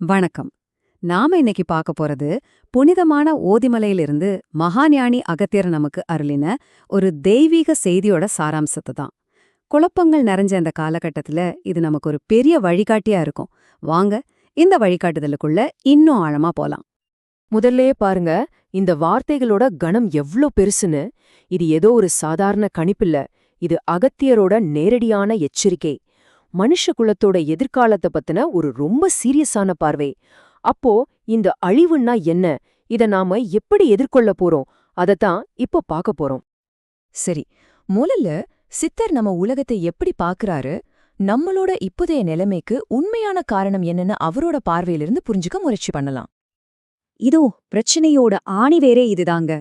வணக்கம். நாம இன்னைக்கு பார்க்க போறது புனிதமான ஓதிமலையிலிருந்து மகாஞானி அகத்தியர் நமக்கு அருளின ஒரு தெய்வீக செய்தியோட சாராம்சத்தை தான். குழப்பங்கள் நிறைஞ்ச இந்த காலகட்டத்துல இது நமக்கு ஒரு பெரிய வழிகாட்டியா இருக்கும். வாங்க இந்த வழிகாட்டுதலுக்குள்ள இன்னும் ஆழமா போலாம். முதல்லயே பாருங்க இந்த வார்த்தைகளோட கணம் எவ்ளோ பெருசுன்னு. இது ஏதோ ஒரு சாதாரண கணிப்பில்ல. இது அகத்தியரோட நேரடியான எச்சரிக்கை. மனுஷ குலத்தோட எதிர்காலத்தை பத்தின ஒரு ரொம்ப சீரியஸான பார்வை. அப்போ இந்த அழிவுன்னா என்ன? இத நாம எப்படி எதிர்கொள்ள போறோம்? அதத்தான் இப்போ பார்க்க போறோம். சரி முதல்ல சித்தர் நம்ம உலகத்தை எப்படி பாக்குறாரு நம்மளோட இப்போதைய நிலைமைக்கு உண்மையான காரணம் என்னன்னு அவரோட பார்வையிலிருந்து புரிஞ்சுக்க முயற்சி பண்ணலாம். இதோ பிரச்சனையோட ஆணிவேரே இதுதாங்க.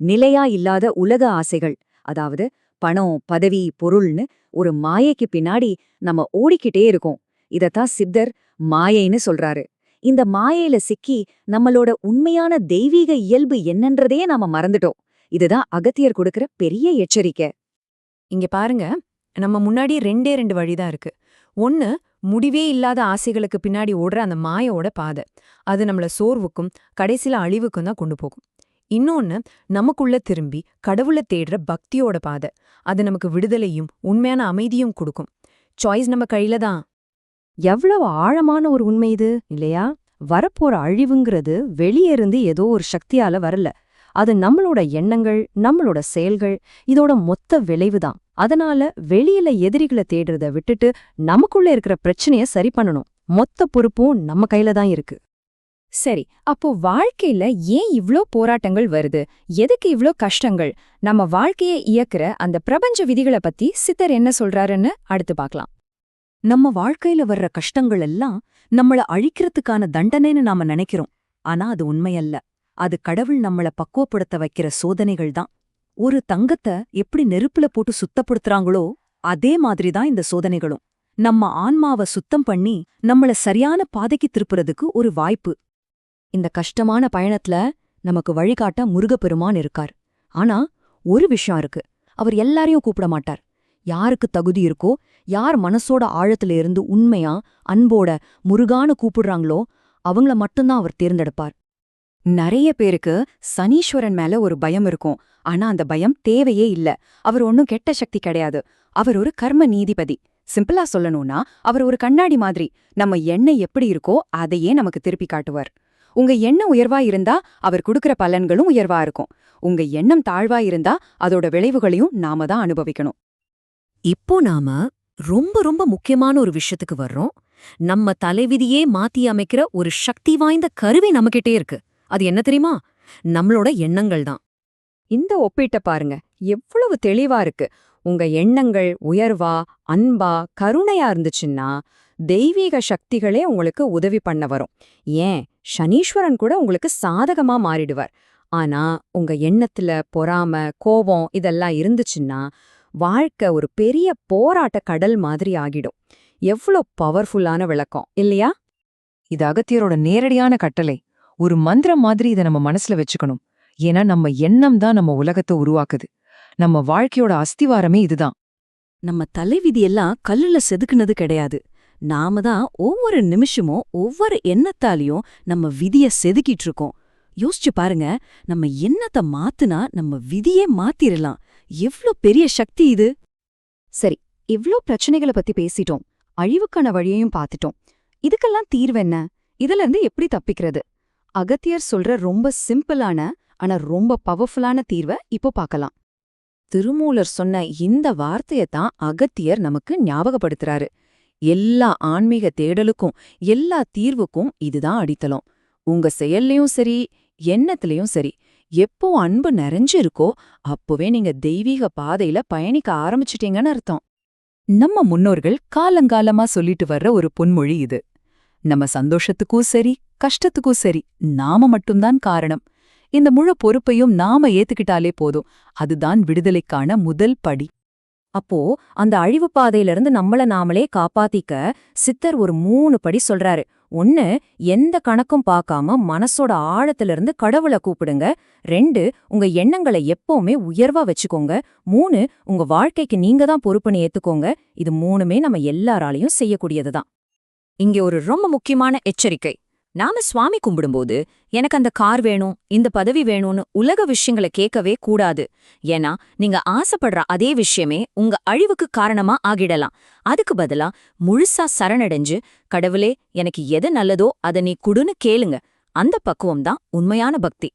நிலையா இல்லாத உலக ஆசைகள் அதாவது பணம் பதவி பொருள்னு ஒரு மாயைக்கு பின்னாடி நம்ம ஓடிக்கிட்டே இருக்கோம். இதத்தான் சித்தர் மாயைன்னு சொல்றாரு. இந்த மாயையில சிக்கி நம்மளோட உண்மையான தெய்வீக இயல்பு என்னன்றதே நாம மறந்துட்டோம். இதுதான் அகத்தியர் கொடுக்கிற பெரிய எச்சரிக்கை. இங்க பாருங்க நம்ம முன்னாடி ரெண்டே ரெண்டு வழிதான் இருக்கு. ஒன்னு முடிவே இல்லாத ஆசைகளுக்கு பின்னாடி ஓடுற அந்த மாயோட பாதை. அது நம்மள சோர்வுக்கும் கடைசில அழிவுக்கும் தான் கொண்டு போகும். இன்னொன்னு நமக்குள்ள திரும்பி கடவுளை தேடுற பக்தியோட பாதை. அது நமக்கு விடுதலையும் உண்மையான அமைதியும் கொடுக்கும். சாய்ஸ் நம்ம கையில தான். எவ்வளவு ஆழமான ஒரு உண்மை இது இல்லையா? வரப்போற அழிவுங்கிறது வெளியேருந்து ஏதோ ஒரு சக்தியால வரல. அது நம்மளோட எண்ணங்கள் நம்மளோட செயல்கள் இதோட மொத்த விளைவுதான் அதனால வெளியில எதிரிகளை தேடுறத விட்டுட்டு நமக்குள்ள இருக்கிற பிரச்சனைய சரி பண்ணணும். மொத்த பொறுப்பும் நம்ம கையில தான் இருக்கு. சரி அப்போ வாழ்க்கையில ஏன் இவ்ளோ போராட்டங்கள் வருது? எதுக்கு இவ்ளோ கஷ்டங்கள்? நம்ம வாழ்க்கையை இயக்குற அந்த பிரபஞ்ச விதிகளை பத்தி சித்தர் என்ன சொல்றாருன்னு அடுத்து பார்க்கலாம். நம்ம வாழ்க்கையில வர்ற கஷ்டங்கள் எல்லாம் நம்மள அழிக்கிறதுக்கான தண்டனைன்னு நாம நினைக்கிறோம். ஆனா அது உண்மையல்ல. அது கடவுள் நம்மள பக்குவப்படுத்த வைக்கிற சோதனைகள் தான். ஒரு தங்கத்தை எப்படி நெருப்புல போட்டு சுத்தப்படுத்துறாங்களோ அதே மாதிரி தான் இந்த சோதனைகளும். நம்ம ஆன்மாவ சுத்தம் பண்ணி நம்மள சரியான பாதைக்கு திருப்புறதுக்கு ஒரு வாய்ப்பு. இந்த கஷ்டமான பயணத்துல நமக்கு வழிகாட்ட முருகப்பெருமான் இருக்கார். ஆனா ஒரு விஷயம் இருக்கு. அவர் எல்லாரையும் கூப்பிட மாட்டார். யாருக்கு தகுதி இருக்கோ யார் மனசோட ஆழத்துல இருந்து உண்மையா அன்போட முருகான்னு கூப்பிடுறாங்களோ அவங்கள மட்டும்தான் அவர் தேர்ந்தெடுப்பார். நிறைய பேருக்கு சனீஸ்வரன் மேல ஒரு பயம் இருக்கும். ஆனா அந்த பயம் தேவையே இல்ல. அவர் ஒன்னும் கெட்ட சக்தி கிடையாது. அவர் ஒரு கர்ம நீதிபதி. சிம்பிளா சொல்லணும்னா அவர் ஒரு கண்ணாடி மாதிரி. நம்ம எண்ணெய் எப்படி இருக்கோ அதையே நமக்கு திருப்பி காட்டுவார். உங்க எண்ணம் உயர்வா இருந்தா அவர் கொடுக்கிற பலன்களும் உயர்வா இருக்கும். உங்க எண்ணம் தாழ்வா இருந்தா அதோட விளைவுகளையும் நாம தான் அனுபவிக்கணும். இப்போ நாம ரொம்ப ரொம்ப முக்கியமான ஒரு விஷயத்துக்கு வர்றோம். நம்ம தலைவிதியே மாத்தி அமைக்கிற ஒரு சக்தி வாய்ந்த கருவி நம்மகிட்டே இருக்கு. அது என்ன தெரியுமா? நம்மளோட எண்ணங்கள் தான். இந்த ஒப்பீட்ட பாருங்க. எவ்வளவு தெளிவா இருக்கு. உங்க எண்ணங்கள் உயர்வா அன்பா கருணையா இருந்துச்சுன்னா தெய்வீக சக்திகளே உங்களுக்கு உதவி பண்ண வரும். ஏன்? சனீஸ்வரன் கூட உங்களுக்கு சாதகமா மாறிடுவார். ஆனா உங்க எண்ணத்துல பொறாம கோபம் இதெல்லாம் இருந்துச்சுன்னா வாழ்க்கை ஒரு பெரிய போராட்ட கடல் மாதிரி ஆகிடும். எவ்வளோ பவர்ஃபுல்லான விளக்கம் இல்லையா? இது அகத்தியரோட நேரடியான கட்டளை. ஒரு மந்திரம் மாதிரி இதை நம்ம மனசுல வச்சுக்கணும். ஏன்னா நம்ம எண்ணம் தான் நம்ம உலகத்தை உருவாக்குது. நம்ம வாழ்க்கையோட அஸ்திவாரமே இதுதான். நம்ம தலைவிதியெல்லாம் கல்லுல செதுக்குனது கிடையாது. நாம தான் ஒவ்வொரு நிமிஷமும் ஒவ்வொரு எண்ணத்தாலையும் நம்ம விதிய செதுக்கிட்டு இருக்கோம். யோசிச்சு பாருங்க நம்ம எண்ணத்தை மாத்துனா நம்ம விதியே மாத்திரலாம். எவ்ளோ பெரிய சக்தி இது? சரி இவ்ளோ பிரச்சனைகளை பத்தி பேசிட்டோம். அழிவுக்கான வழியையும் பார்த்துட்டோம். இதுக்கெல்லாம் தீர்வு என்ன? இதுல இருந்து எப்படி தப்பிக்கிறது? அகத்தியர் சொல்ற ரொம்ப சிம்பிளான ஆனா ரொம்ப பவர்ஃபுல்லான தீர்வை இப்போ பார்க்கலாம். திருமூலர் சொன்ன இந்த வார்த்தையத்தான் அகத்தியர் நமக்கு ஞாபகப்படுத்துறாரு. எல்லா ஆன்மீக தேடலுக்கும் எல்லா தீர்வுக்கும் இதுதான் அடித்தளம். உங்க செயல்லையும் சரி எண்ணத்திலையும் சரி எப்போ அன்பு நிறைஞ்சு இருக்கோ அப்போவே நீங்க தெய்வீக பாதையில பயணிக்க ஆரம்பிச்சிட்டீங்கன்னு அர்த்தம். நம்ம முன்னோர்கள் காலங்காலமா சொல்லிட்டு வர்ற ஒரு பொன்மொழி இது. நம்ம சந்தோஷத்துக்கும் சரி கஷ்டத்துக்கும் சரி நாம மட்டும்தான் காரணம். இந்த முழு பொறுப்பையும் நாம ஏத்துக்கிட்டாலே போதும். அதுதான் விடுதலைக்கான முதல் படி. அப்போ அந்த அழிவு பாதையிலிருந்து நம்மள நாமளே காப்பாத்திக்க சித்தர் ஒரு மூணு படி சொல்றாரு. ஒன்னு எந்த கணக்கும் பார்க்காம மனசோட ஆழத்திலிருந்து கடவுளை கூப்பிடுங்க. ரெண்டு உங்க எண்ணங்களை எப்பவுமே உயர்வா வச்சுக்கோங்க. மூணு உங்க வாழ்க்கைக்கு நீங்க தான் பொறுப்புன்னு ஏத்துக்கோங்க. இது மூணுமே நம்ம எல்லாராலையும் செய்யக்கூடியதுதான். இங்கே ஒரு ரொம்ப முக்கியமான எச்சரிக்கை. நாம சுவாமி கும்பிடும்போது எனக்கு அந்த கார் வேணும் இந்த பதவி வேணும்னு உலக விஷயங்களை கேட்கவே கூடாது. ஏன்னா நீங்க ஆசைப்படுற அதே விஷயமே உங்க அழிவுக்கு காரணமா ஆகிடலாம். அதுக்கு பதிலா முழுசா சரணடைஞ்சு கடவுளே எனக்கு எது நல்லதோ அத நீ குடுன்னு கேளுங்க. அந்த பக்குவம் தான் உண்மையான பக்தி.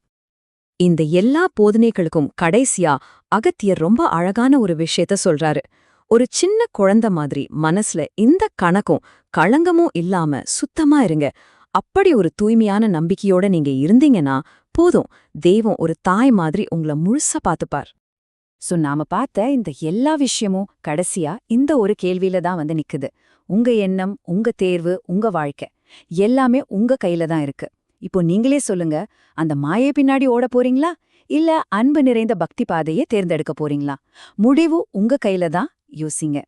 இந்த எல்லா போதனைகளுக்கும் கடைசியா அகத்தியர் ரொம்ப அழகான ஒரு விஷயத்த சொல்றாரு. ஒரு சின்ன குழந்த மாதிரி மனசுல இந்த கணக்கும் களங்கமும் இல்லாம சுத்தமா இருங்க. அப்படி ஒரு தூய்மையான நம்பிக்கையோட நீங்க இருந்தீங்கன்னா போதும். தெய்வம் ஒரு தாய் மாதிரி உங்கள முழுசா பாத்துப்பார் சோ நாம பார்த்த இந்த எல்லா விஷயமும் கடைசியா இந்த ஒரு கேள்வியில தான் வந்து நிக்குது. உங்க எண்ணம் உங்க தேர்வு உங்க வாழ்க்கை எல்லாமே உங்க கையில தான் இருக்கு. இப்போ நீங்களே சொல்லுங்க அந்த மாயை பின்னாடி ஓட போறீங்களா? இல்ல அன்பு நிறைந்த பக்தி பாதையை தேர்ந்தெடுக்க போறீங்களா? முடிவு உங்க கையில தான் யோசிங்க.